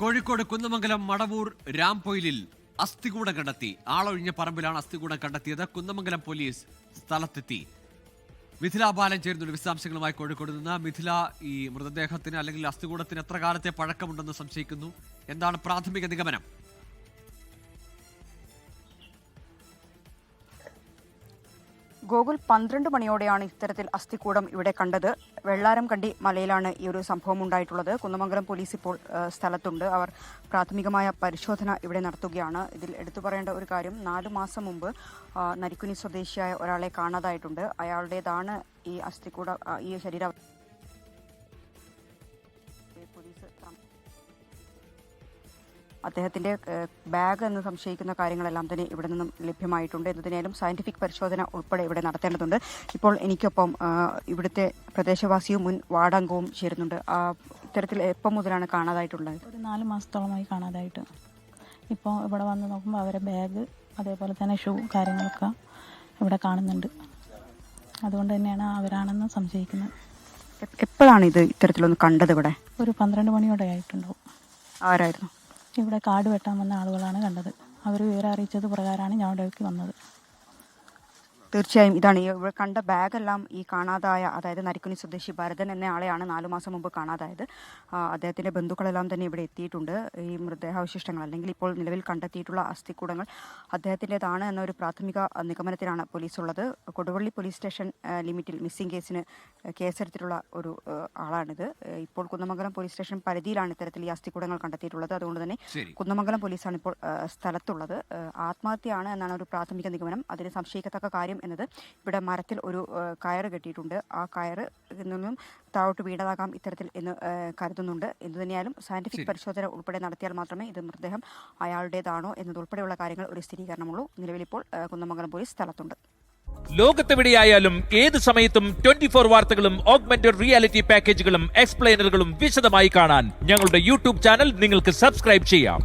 കോഴിക്കോട് കുന്നമംഗലം മടവൂർ രാംപൊയിലിൽ അസ്ഥികൂടം കണ്ടെത്തി. ആളൊഴിഞ്ഞ പറമ്പിലാണ് അസ്ഥികൂടം കണ്ടെത്തിയത്. കുന്നമംഗലം പോലീസ് സ്ഥലത്തെത്തി. മിഥില ബാലൻ ചേരുന്നുണ്ട്. വിശദാംശങ്ങളുമായി കോഴിക്കോട് നിന്ന് മിഥില ഈ മൃതദേഹത്തിന് അല്ലെങ്കിൽ അസ്ഥികൂടത്തിന് എത്ര കാലത്തെ പഴക്കമുണ്ടെന്ന് സംശയിക്കുന്നു. എന്താണ് പ്രാഥമിക നിഗമനം? ഗോകുൽ പന്ത്രണ്ട് മണിയോടെയാണ് ഇത്തരത്തിൽ അസ്ഥിക്കൂടം ഇവിടെ കണ്ടത്. വെള്ളാരം കണ്ടി മലയിലാണ് ഈ ഒരു സംഭവം ഉണ്ടായിട്ടുള്ളത്. കുന്നമംഗലം പോലീസ് ഇപ്പോൾ സ്ഥലത്തുണ്ട്. അവർ പ്രാഥമികമായ പരിശോധന ഇവിടെ നടത്തുകയാണ്. ഇതിൽ എടുത്തു പറയേണ്ട ഒരു കാര്യം നാലു മാസം മുമ്പ് നരിക്കുനി സ്വദേശിയായ ഒരാളെ കാണാതായിട്ടുണ്ട്. അയാളുടേതാണ് ഈ അസ്ഥികൂട ഈ ശരീര പോലീസ് അദ്ദേഹത്തിന്റെ ബാഗ് എന്ന് സംശയിക്കുന്ന കാര്യങ്ങളെല്ലാം തന്നെ ഇവിടെ നിന്നും ലഭ്യമായിട്ടുണ്ട്. എന്നതിനാലും സയന്റിഫിക് പരിശോധന ഉൾപ്പെടെ ഇവിടെ നടത്തേണ്ടതുണ്ട്. ഇപ്പോൾ എനിക്കൊപ്പം ഇവിടുത്തെ പ്രദേശവാസിയും മുൻ വാർഡംഗവും ചേരുന്നുണ്ട്. ആ, ഇത്തരത്തിൽ എപ്പം മുതലാണ് കാണാതായിട്ടുള്ളത്? ഒരു നാല് മാസത്തോളമായി കാണാതായിട്ട്. ഇപ്പോൾ ഇവിടെ വന്ന് നോക്കുമ്പോൾ അവരെ ബാഗ് അതേപോലെ തന്നെ ഷൂ കാര്യങ്ങളൊക്കെ ഇവിടെ കാണുന്നുണ്ട്. അതുകൊണ്ട് തന്നെയാണ് അവരാണെന്ന് സംശയിക്കുന്നത്. എപ്പോഴാണ് ഇത് ഇത്തരത്തിലൊന്ന് കണ്ടത് ഇവിടെ? ഒരു പന്ത്രണ്ട് മണിയോടെ ആയിട്ടുണ്ടാവും. ആരായിരുന്നു? ഇവിടെ കാട് വെട്ടാൻ വന്ന ആളുകളാണ് കണ്ടത്. അവർ വിവരം അറിയിച്ചത് പ്രകാരമാണ് ഞാൻ ഇവിടേക്ക് വന്നത്. തീർച്ചയായും ഇതാണ്. ഈ ഇവിടെ കണ്ട ബാഗെല്ലാം ഈ കാണാതായ അതായത് നരിക്കുനി സ്വദേശി ഭരതൻ എന്ന ആളെയാണ് നാലു മാസം മുമ്പ് കാണാതായത്. അദ്ദേഹത്തിന്റെ ബന്ധുക്കളെല്ലാം തന്നെ ഇവിടെ എത്തിയിട്ടുണ്ട്. ഈ മൃതദേഹാവശിഷ്ടങ്ങൾ അല്ലെങ്കിൽ ഇപ്പോൾ നിലവിൽ കണ്ടെത്തിയിട്ടുള്ള അസ്ഥിക്കൂടങ്ങൾ അദ്ദേഹത്തിന്റെതാണ് എന്നൊരു പ്രാഥമിക നിഗമനത്തിലാണ് പോലീസ് ഉള്ളത് കൊടുവള്ളി പോലീസ് സ്റ്റേഷൻ ലിമിറ്റിൽ മിസ്സിംഗ് കേസിന് കേസെടുത്തിട്ടുള്ള ഒരു ആളാണിത്. ഇപ്പോൾ കുന്നമംഗലം പോലീസ് സ്റ്റേഷൻ പരിധിയിലാണ് ഇത്തരത്തിൽ ഈ അസ്ഥിക്കൂടങ്ങൾ കണ്ടെത്തിയിട്ടുള്ളത്. അതുകൊണ്ട് തന്നെ കുന്നമംഗലം പോലീസാണ് ഇപ്പോൾ സ്ഥലത്തുള്ളത്. ആത്മഹത്യയാണ് എന്നാണ് ഒരു പ്രാഥമിക നിഗമനം. അതിന് സംശയിക്കത്തക്ക കാര്യം എന്നത് ഇവിടെ മരത്തിൽ ഒരു കയർ കയറ് കെട്ടിയിട്ടുണ്ട്. ആ കയറ് നിന്നും താഴോട്ട് വീണതാകാം ഇത്തരത്തിൽ എന്ന് കരുതുന്നുണ്ട്. എന്തുതന്നെയാലും സയന്റിഫിക്. പരിശോധന ഉൾപ്പെടെ നടത്തിയാൽ മാത്രമേ ഇത് മൃതദേഹം അയാളുടേതാണോ എന്നതുൾപ്പെടെയുള്ള കാര്യങ്ങൾ ഒരു സ്ഥിരീകരണമുള്ളൂ. നിലവിലിപ്പോൾ കുന്നമംഗലം പോലീസ് സ്ഥലത്തുണ്ട്. ലോകത്തെവിടെയായാലും ഏത് സമയത്തും ട്വന്റി ഫോർ വാർത്തകളും ഓഗ്മെന്റഡ് റിയാലിറ്റി പാക്കേജുകളും എക്സ്പ്ലെയിനറുകളും വിശദമായി കാണാൻ ഞങ്ങളുടെ യൂട്യൂബ് ചാനൽ നിങ്ങൾക്ക് സബ്സ്ക്രൈബ് ചെയ്യാം.